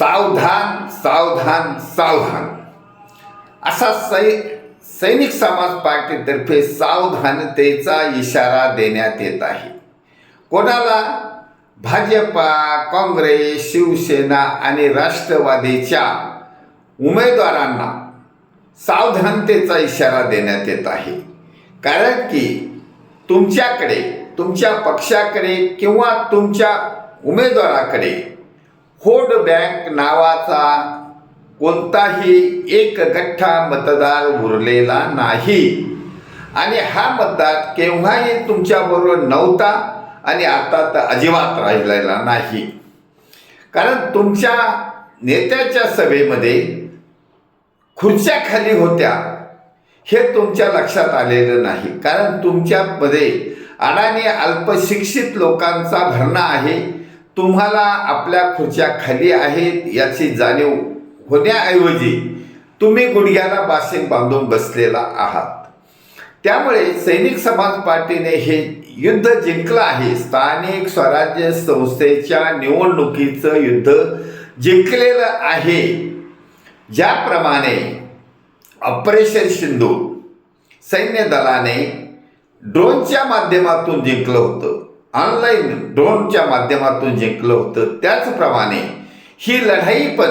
सावधान सावधान सावधान. असा सै सैनिक समाज पार्टीतर्फे सावधानतेचा इशारा देण्यात येत आहे. कोणाला? भाजपा काँग्रेस शिवसेना आणि राष्ट्रवादीच्या उमेदवारांना सावधानतेचा इशारा देण्यात येत आहे. कारण की तुमच्याकडे तुमच्या पक्षाकडे किंवा तुमच्या उमेदवाराकडे होड बँक नावाचा कोणताही एक गठ्ठा मतदार उरलेला नाही. आणि हा मतदार केव्हाही तुमच्याबरोबर नव्हता आणि आता तर अजिबात राहिलेला नाही. कारण तुमच्या नेत्याच्या सभेमध्ये खुर्च्या खाली होत्या हे तुमच्या लक्षात आलेलं नाही. कारण तुमच्यामध्ये अडाणी अल्पशिक्षित लोकांचा भरणा आहे. तुम्हाला आपल्या खुर्च्या खाली आहेत याची जाणीव होण्याऐवजी तुम्ही गुडघ्याला बाशिंग बांधून बसलेला आहात. त्यामुळे सैनिक समाज पार्टीने हे युद्ध जिंकलं आहे. स्थानिक स्वराज्य संस्थेच्या निवडणुकीचं युद्ध जिंकलेलं आहे. ज्याप्रमाणे ऑपरेशन सिंधू सैन्य दलाने ड्रोनच्या माध्यमातून जिंकलं होतं. ऑनलाईन ड्रोनच्या माध्यमातून जिंकलं होतं. त्याचप्रमाणे ही लढाई पण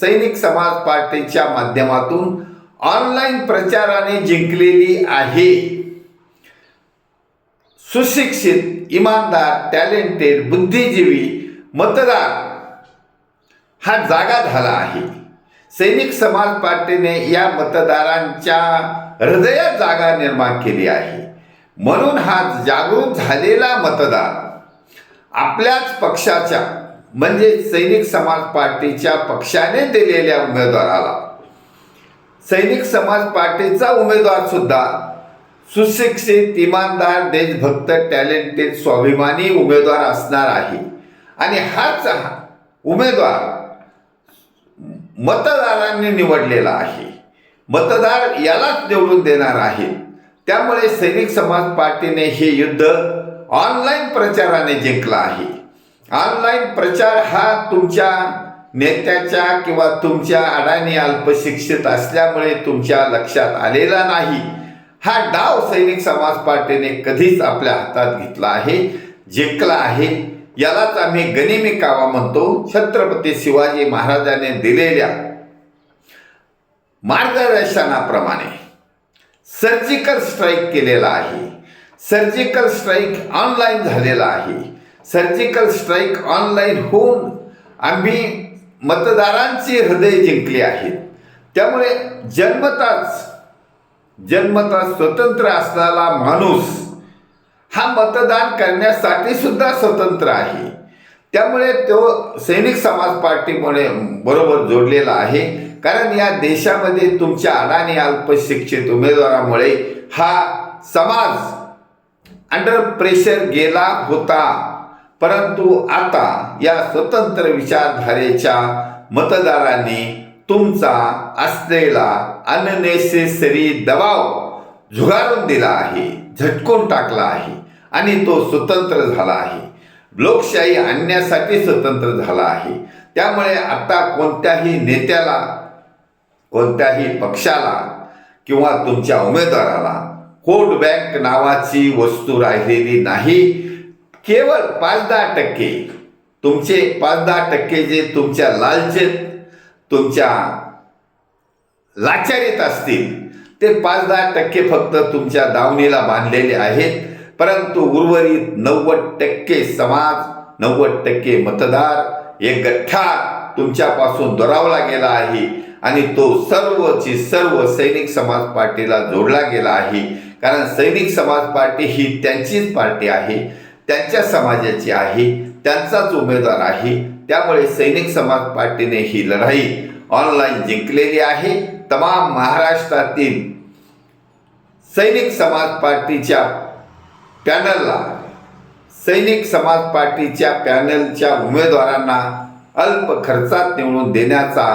सैनिक समाज पार्टीच्या माध्यमातून ऑनलाईन प्रचाराने जिंकलेली आहे. सुशिक्षित इमानदार टॅलेंटेड बुद्धिजीवी मतदार हा जागा झाला आहे. सैनिक समाज पार्टीने या मतदारांच्या हृदयात जागा निर्माण केली आहे. म्हणून हा जागृत झालेला मतदार आपल्याच पक्षाच्या म्हणजे सैनिक समाज पार्टीच्या पक्षाने दिलेल्या उमेदवाराला. सैनिक समाज पार्टीचा उमेदवार सुद्धा सुशिक्षित इमानदार देशभक्त टॅलेंटेड स्वाभिमानी उमेदवार असणार आहे. आणि हाच उमेदवार मतदारांनी निवडलेला आहे. मतदार यालाच निवडून देणार आहे. त्यामुळे सैनिक समाज पार्टीने हे युद्ध ऑनलाईन प्रचाराने जिंकलं आहे. ऑनलाईन प्रचार हा तुमच्या नेत्याच्या किंवा तुमच्या अडाणी अल्पशिक्षित असल्यामुळे तुमच्या लक्षात आलेला नाही. हा डाव सैनिक समाज पार्टीने कधीच आपल्या हातात घेतला आहे जिंकला आहे. यालाच आम्ही गनिमी कावा म्हणतो. छत्रपती शिवाजी महाराजांनी दिलेल्या मार्गदर्शनाप्रमाणे. सर्जिकल स्ट्राईक केलेला आहे. सर्जिकल स्ट्राईक ऑनलाईन झालेला आहे. सर्जिकल स्ट्राईक ऑनलाईन होऊन आम्ही मतदारांची हृदय जिंकली आहेत. त्यामुळे जन्मताच जन्मता स्वतंत्र असणारा माणूस हा मतदान करण्यासाठी सुद्धा स्वतंत्र आहे. त्यामुळे तो सैनिक समाज पार्टीमुळे बरोबर जोडलेला आहे. कारण या देशामध्ये तुमच्या अडाणी अल्पशिक्षित उमेदवारामुळे हा समाज अंडर प्रेशर गेला होता. परंतु आता या स्वतंत्र विचारधारेच्या मतदारांनी तुमचा असलेला अननेसेसरी दबाव झुगारून दिला आहे झटकून टाकला आहे आणि तो स्वतंत्र झाला आहे. लोकशाही आणण्यासाठी स्वतंत्र झाला आहे. त्यामुळे आता कोणत्याही नेत्याला कोणत्याही पक्षाला किंवा तुमच्या उमेदवाराला कोट बँक नावाची वस्तू राहिलेली नाही. केवळ पाच दहा टक्के. तुमचे पाच दहा टक्के जे तुमच्या लालचेत तुमच्या लाचारीत असतील ते पाच दहा टक्के फक्त तुमच्या दावणीला बांधलेले आहेत. परंतु उर्वरित नव्वद टक्के समाज नव्वद टक्के मतदार एक गठ्ठा तुमच्यापासून दुरावला गेला आहे. आणि तो सर्वची सर्व सैनिक समाज पार्टीला जोडला गेला आहे. कारण सैनिक समाज पार्टी ही त्यांचीच पार्टी आहे त्यांच्या समाजाची आहे त्यांचाच उमेदवार आहे. त्यामुळे सैनिक समाज पार्टीने ही लढाई ऑनलाईन जिंकलेली आहे. तमाम महाराष्ट्रातील सैनिक समाज पार्टीच्या पॅनलला सैनिक समाज पार्टीच्या पॅनलच्या उमेदवारांना अल्प खर्चात निवडून देण्याचा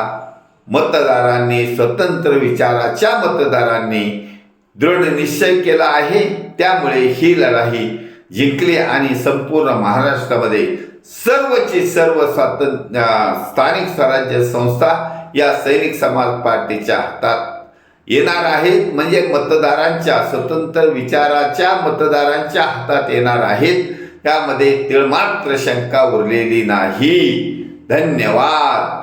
मतदारांनी स्वतंत्र विचाराच्या मतदारांनी दृढ निश्चय केला आहे. त्यामुळे ही लढाई जिंकली आणि संपूर्ण महाराष्ट्रामध्ये सर्वची सर्व स्वातंत्र्य स्थानिक स्वराज्य संस्था या सैनिक समाज पार्टीच्या हातात येणार आहेत. म्हणजे मतदारांच्या स्वतंत्र विचाराच्या मतदारांच्या हातात येणार आहेत. त्यामध्ये तिळमात्र शंका उरलेली नाही. धन्यवाद.